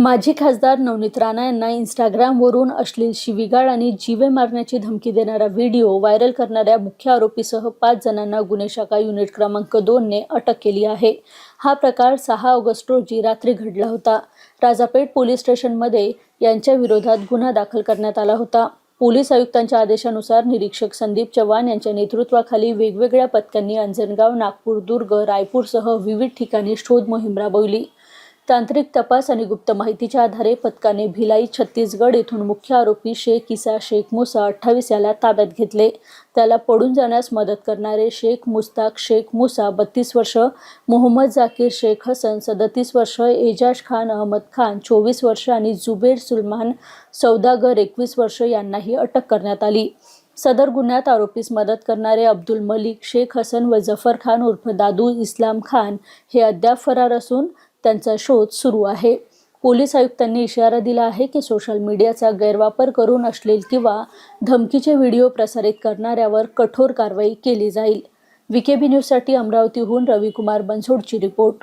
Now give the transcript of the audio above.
माजी खासदार नवनीत राणा यांना इंस्टाग्रामवरून अश्लील शिवीगाळ आणि जीवे मारण्याची धमकी देणारा व्हिडिओ व्हायरल करणाऱ्या मुख्य आरोपीसह पाच जणांना गुन्हे शाखा युनिट क्रमांक दोनने अटक केली आहे. हा प्रकार सहा ऑगस्ट रोजी रात्री घडला होता. राजापेठ पोलीस स्टेशनमध्ये यांच्या विरोधात गुन्हा दाखल करण्यात आला होता. पोलीस आयुक्तांच्या आदेशानुसार निरीक्षक संदीप चव्हाण यांच्या नेतृत्वाखाली वेगवेगळ्या पथकांनी अंजनगाव नागपूर दुर्ग रायपूरसह विविध ठिकाणी शोध मोहीम राबवली. तांत्रिक तपास आणि गुप्त माहितीच्या आधारे पथकाने भिलाई छत्तीसगड येथून मुख्य आरोपी शेख इसा शेख मुसा अठ्ठावीस याला ताब्यात घेतले. त्याला पडून जाण्यास मदत करणारे शेख मुस्ताक शेख मुसा बत्तीस वर्ष मोहम्मद जाकीर शेख हसन सदतीस वर्ष एजाज खान अहमद खान चोवीस वर्ष आणि जुबेर सुलमान सौदागर एकवीस वर्ष यांनाही अटक करण्यात आली. सदर गुन्ह्यात आरोपीस मदत करणारे अब्दुल मलिक शेख हसन व जफर खान उर्फ दादू इस्लाम खान हे अद्याप फरार असून त्यांचा शोध सुरू आहे. पोलीस आयुक्तांनी इशारा दिला आहे की सोशल मीडियाचा गैरवापर करून अश्लील किंवा धमकीचे व्हिडिओ प्रसारित करणाऱ्यावर कठोर कारवाई केली जाईल. विकेबी न्यूजसाठी अमरावतीहून रविकुमार बनसोडची रिपोर्ट.